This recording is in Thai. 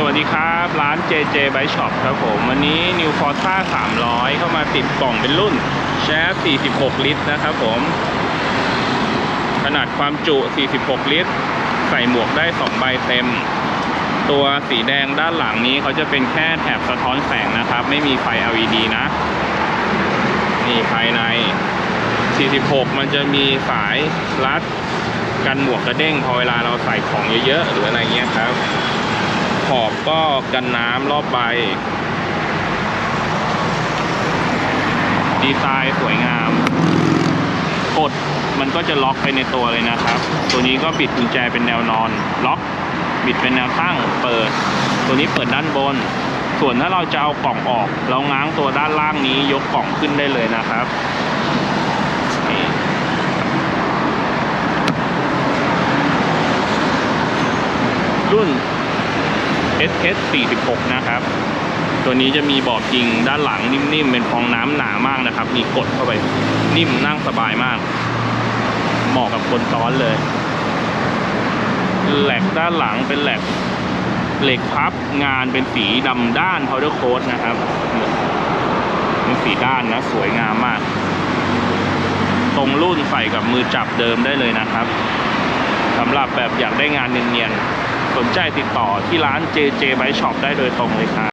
สวัสดีครับร้าน JJ Bike Shop ครับผม วันนี้ New Forza 300 เข้ามาติดกล่องเป็นรุ่นแชส46 ลิตรนะครับผม ขนาดความจุ 46 ลิตร ใส่หมวกได้ 2 ใบเต็ม ตัวสีแดงด้านหลังนี้เขาจะเป็นแค่แถบสะท้อนแสงนะครับ ไม่มีไฟ LED นะ นี่ภายใน 46 มันจะมีสายรัดกันหมวกกระเด้งพอเวลาเราใส่ของเยอะๆ หรืออะไรเงี้ยครับ ขอบก็กันน้ำรอบใบ ดีไซน์สวยงาม กดมันก็จะล็อกไปในตัวเลยนะครับ ตัวนี้ก็บิดกุญแจเป็นแนวนอน ล็อกบิดเป็นแนวตั้ง เปิด ตัวนี้เปิดด้านบน ส่วนถ้าเราจะเอากล่องออก เราง้างตัวด้านล่างนี้ยกกล่องขึ้นได้เลยนะครับรุ่น SS 46 นะครับ ตัวนี้จะมีบอบจริงด้านหลังนิ่มๆ เป็นฟองน้ำหนามากนะครับ มีกดเข้าไปนิ่มนั่งสบายมาก เหมาะกับคนซ้อนเลย แหลกด้านหลังเป็นแหลกเหล็กพับงานเป็นสีดำด้าน powder coat นะครับเป็นสีด้านนะ สวยงามมากตรงรุ่นใส่กับมือจับเดิมได้เลยนะครับสำหรับแบบอยากได้งานเนียนๆ สนใจติดต่อที่ร้าน JJ Bike Shop ได้โดยตรงเลยครับ